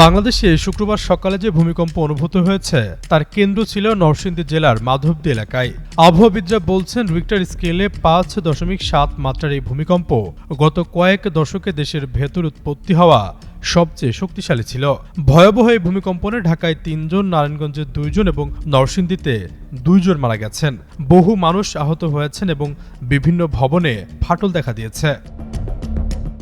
বাংলাদেশে শুক্রবার সকালে যে ভূমিকম্প অনুভূত হয়েছে, তার কেন্দ্র ছিল নরসিংদী জেলার মাধবদী এলাকায়। আবহাওয়াবিদরা বলছেন রিক্টার স্কেলে পাঁচ দশমিক সাত মাত্রার এই ভূমিকম্প গত কয়েক দশকে দেশের ভেতর উৎপত্তি হওয়া সবচেয়ে শক্তিশালী ছিল। ভয়াবহ এই ভূমিকম্পনে ঢাকায় তিনজন, নারায়ণগঞ্জে দুইজন এবং নরসিংদীতে দুইজন মারা গেছেন। বহু মানুষ আহত হয়েছেন এবং বিভিন্ন ভবনে ফাটল দেখা দিয়েছে।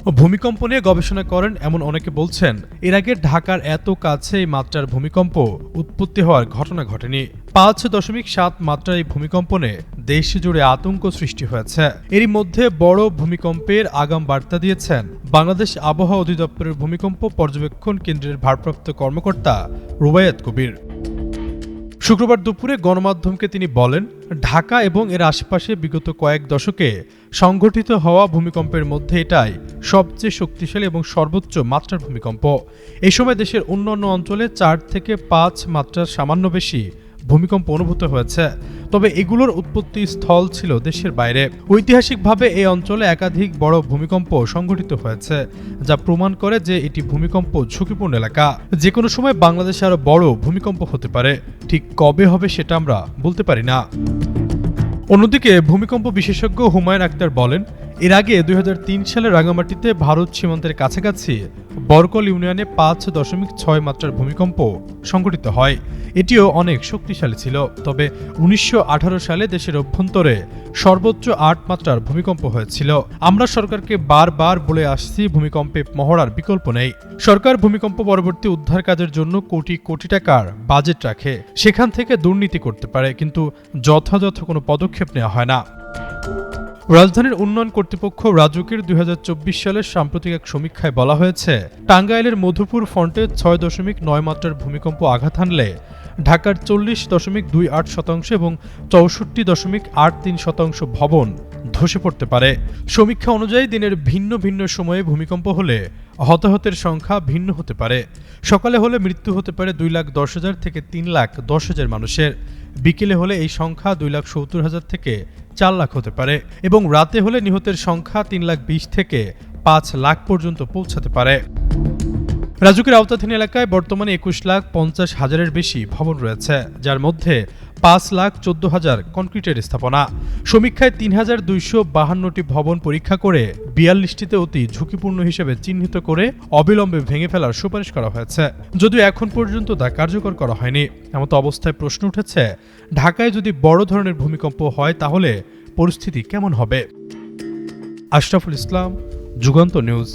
ভূমিকম্প নিয়ে গবেষণা করেন এমন অনেকে বলছেন, এর আগে ঢাকার এত কাছে এই মাত্রার ভূমিকম্প উৎপত্তি হওয়ার ঘটনা ঘটেনি। পাঁচ দশমিক সাত মাত্রার এই ভূমিকম্পনে দেশ জুড়ে আতঙ্ক সৃষ্টি হয়েছে। এরই মধ্যে বড় ভূমিকম্পের আগাম বার্তা দিয়েছেন বাংলাদেশ আবহাওয়া অধিদপ্তরের ভূমিকম্প পর্যবেক্ষণ কেন্দ্রের ভারপ্রাপ্ত কর্মকর্তা রুবায়াত কবির। শুক্রবার দুপুরে গণমাধ্যমকে তিনি বলেন, ঢাকা এবং এর আশেপাশে বিগত কয়েক দশকে সংঘটিত হওয়া ভূমিকম্পের মধ্যে এটাই সবচেয়ে শক্তিশালী এবং সর্বোচ্চ মাত্রার ভূমিকম্প। এই সময় দেশের অন্যান্য অঞ্চলে চার থেকে পাঁচ মাত্রার সামান্য বেশি ভূমিকম্প অনুভূত হয়েছে। তবে এগুলোর উৎপত্তি স্থল ছিল দেশের বাইরে। ঐতিহাসিকভাবে এই অঞ্চলে একাধিক বড় ভূমিকম্প সংঘটিত হয়েছে, যা প্রমাণ করে যে এটি ভূমিকম্প ঝুঁকিপূর্ণ এলাকা। যে কোনো সময় বাংলাদেশে আরও বড় ভূমিকম্প হতে পারে। ঠিক কবে হবে সেটা আমরা বলতে পারি না। অন্যদিকে ভূমিকম্প বিশেষজ্ঞ হুমায়ুন আক্তার বলেন এর আগে দুই হাজার তিন সালে রাঙামাটিতে ভারত সীমান্তের কাছাকাছি বরকল ইউনিয়নে পাঁচ দশমিক ছয় মাত্রার ভূমিকম্প সংঘটিত হয়। এটিও অনেক শক্তিশালী ছিল। তবে উনিশশো আঠারো সালে দেশের অভ্যন্তরে সর্বোচ্চ আট মাত্রার ভূমিকম্প হয়েছিল। আমরা সরকারকে বারবার বলে আসছি, ভূমিকম্পে মহড়ার বিকল্প নেই। সরকার ভূমিকম্প পরবর্তী উদ্ধার কাজের জন্য কোটি কোটি টাকার বাজেট রাখে। সেখান থেকে দুর্নীতি করতে পারে, কিন্তু যথাযথ কোনো পদক্ষেপ নেওয়া হয় না। রাজধানীর উন্নয়ন কর্তৃপক্ষ রাজুকের দুই হাজার চব্বিশ সালের সাম্প্রতিক এক সমীক্ষায় বলা হয়েছে, টাঙ্গাইলের মধুপুর ফ্রন্টে ছয় দশমিক নয় মাত্রার ভূমিকম্প আঘাত হানলে, ঢাকার চল্লিশ দশমিক দুই আট শতাংশ এবং চৌষট্টি দশমিক আট তিন শতাংশ ভবন ধসে পড়তে পারে। সমীক্ষা অনুযায়ী দিনের ভিন্ন ভিন্ন সময়ে ভূমিকম্প হলে হতাহতের সংখ্যা ভিন্ন হতে পারে। সকালে হলে মৃত্যু হতে পারে দুই লাখ দশ হাজার থেকে তিন লাখ দশ হাজার মানুষের। বিকেলে হলে এই সংখ্যা দুই লাখ সত্তর হাজার থেকে চার লাখ হতে পারে এবং রাতে হলে নিহতের সংখ্যা তিন লাখ বিশ থেকে পাঁচ লাখ পর্যন্ত পৌঁছাতে পারে। রাজুকের আওতাধীন এলাকায় বর্তমানে একুশ লাখ পঞ্চাশ হাজারের বেশি ভবন রয়েছে, যার মধ্যে পাঁচ লাখ চোদ্দ হাজার কনক্রিটের স্থাপনা। সমীক্ষায় তিন হাজার দুইশো বাহান্নটি ভবন পরীক্ষা করে বিয়াল্লিশটিতে অতি ঝুঁকিপূর্ণ হিসেবে চিহ্নিত করে অবিলম্বে ভেঙে ফেলার সুপারিশ করা হয়েছে। যদিও এখন পর্যন্ত তা কার্যকর করা হয়নি, এমতো অবস্থায় প্রশ্ন উঠেছে, ঢাকায় যদি বড় ধরনের ভূমিকম্প হয় তাহলে পরিস্থিতি কেমন হবে? আশরাফুল ইসলাম, যুগান্ত নিউজ।